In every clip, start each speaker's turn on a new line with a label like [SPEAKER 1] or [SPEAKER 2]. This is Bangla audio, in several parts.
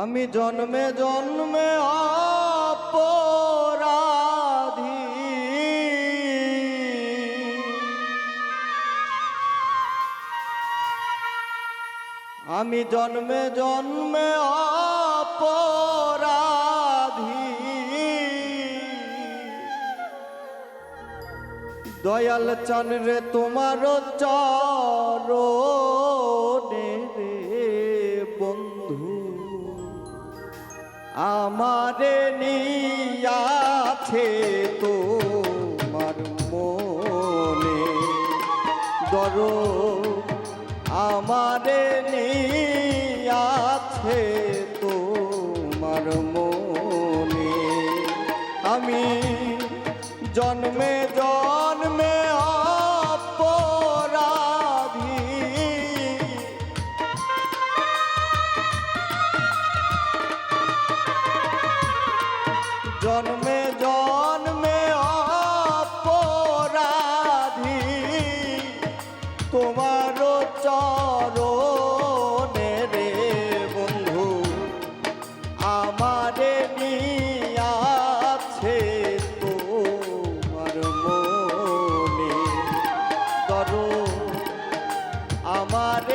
[SPEAKER 1] আমি জন্মে জন্মে অপরাধী। আমি জন্মে জন্মে অপরাধী। দয়াল চান রে তোমার চরণে। আমারে নিয়াছে তোমার মনে। দর আমারে নিয়াছে তোমার মনে। আমি জন্মে জন্মে আমারে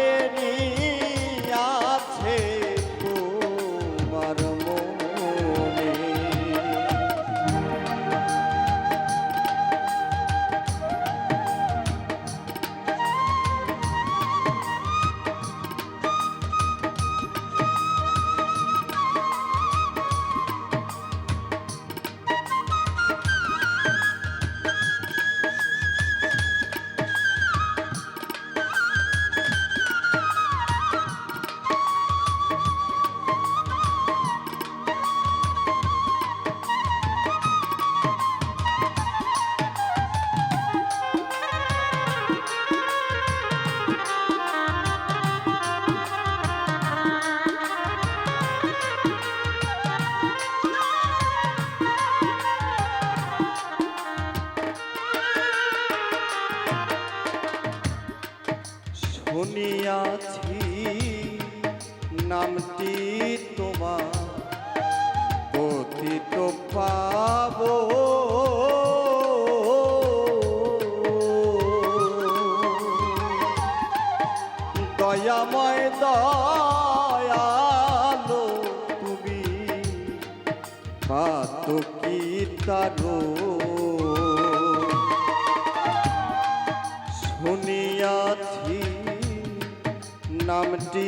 [SPEAKER 1] নামটি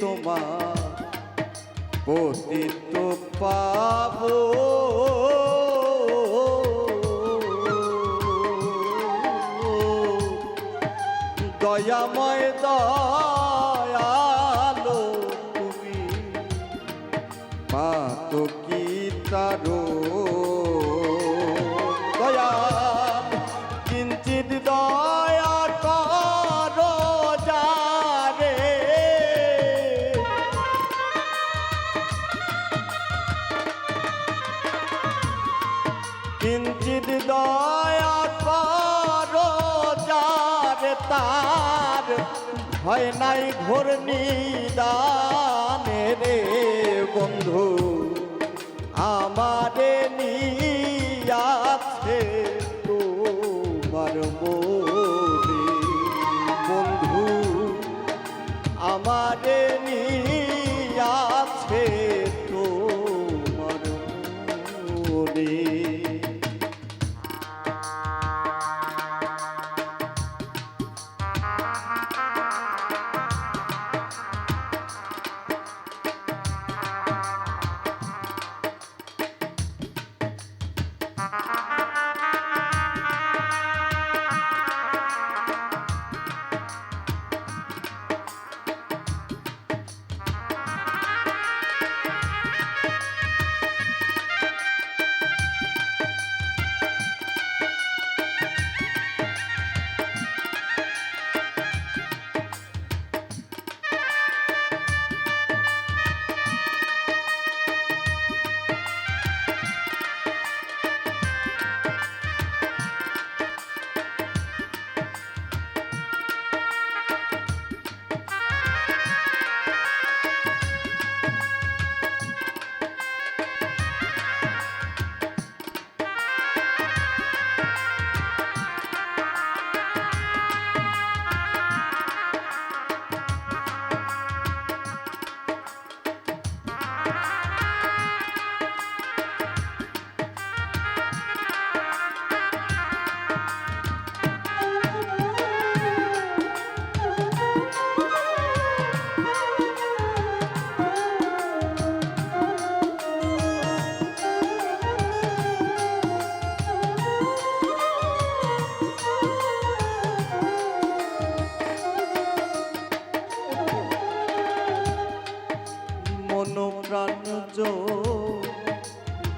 [SPEAKER 1] তোমার পতিত পাব। দয়াময় দয়ালো তুমি পাত কি তারো? তার হয় নাই ঘোর নিদানে রে বন্ধু আমারে নিয়াছে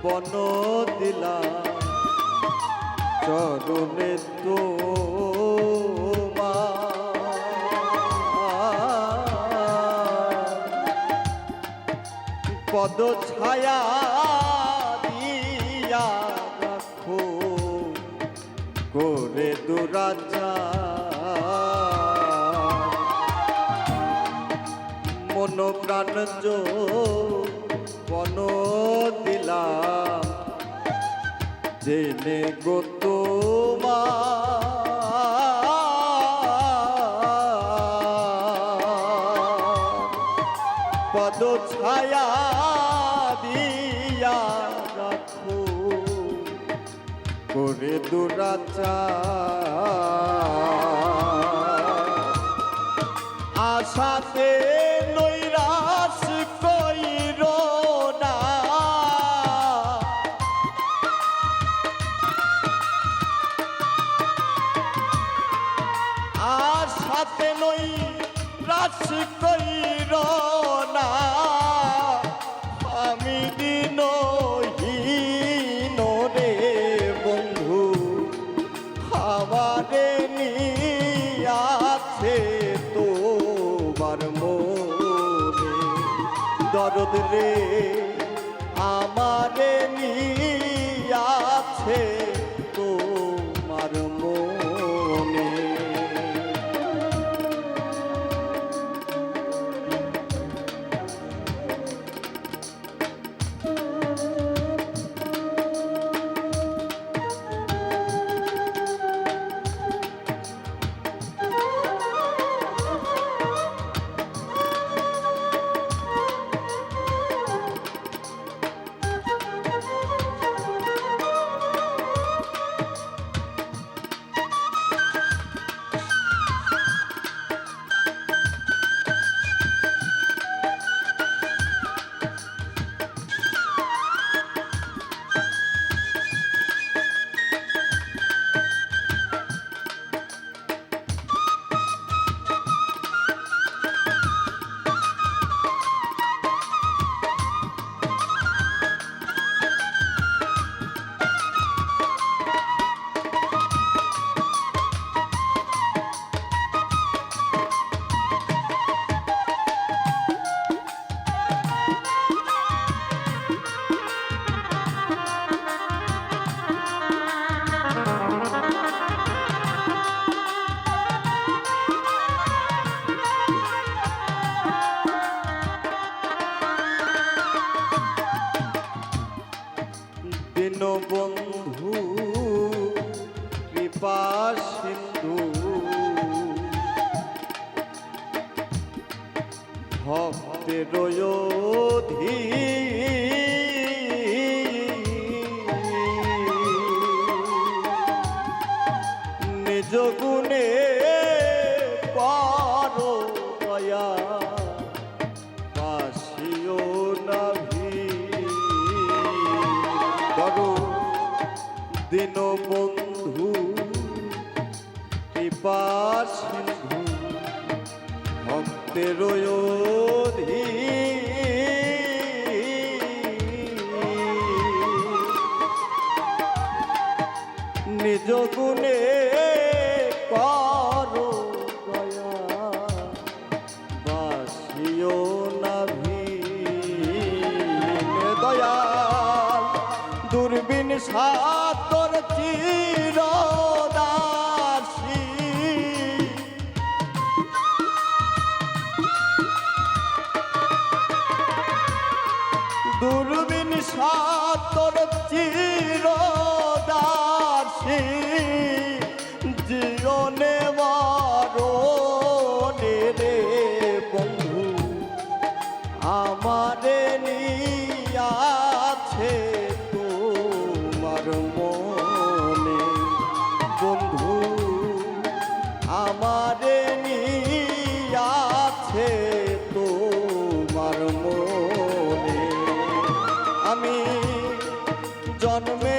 [SPEAKER 1] বন দিলা চরণে তো পদ ছায়া দিয়া রাখো। করে দুরাচা মন প্রাণ বন দিলাম। জেনে গো তোমার। পদ ছায়া দিয়া রাখো। করে দুরাচা আশাতে নই রাশ কইর না। আমি দিন রে বন্ধু আমারে নিয়াছে তোমার মনে দরদ রে আমারে নিয়াছে দীনবন্ধু কৃপা সিন্ধু। ভক্তের নিজ অধি নিজ গুণে করো দয়া বাসিও নাভি দয়াল। দূরবীন সাতর চিরদাসী দূরবীন সাতর চিরদাসী জন্মে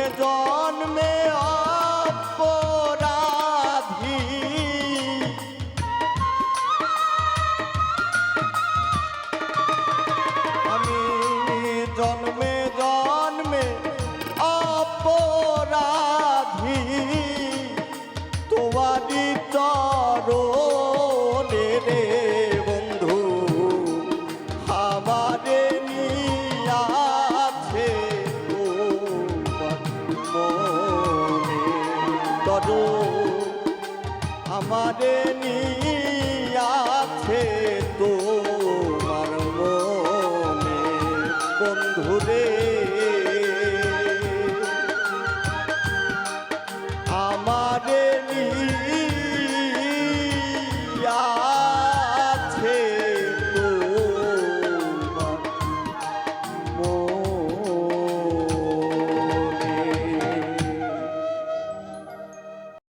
[SPEAKER 1] ঘুরে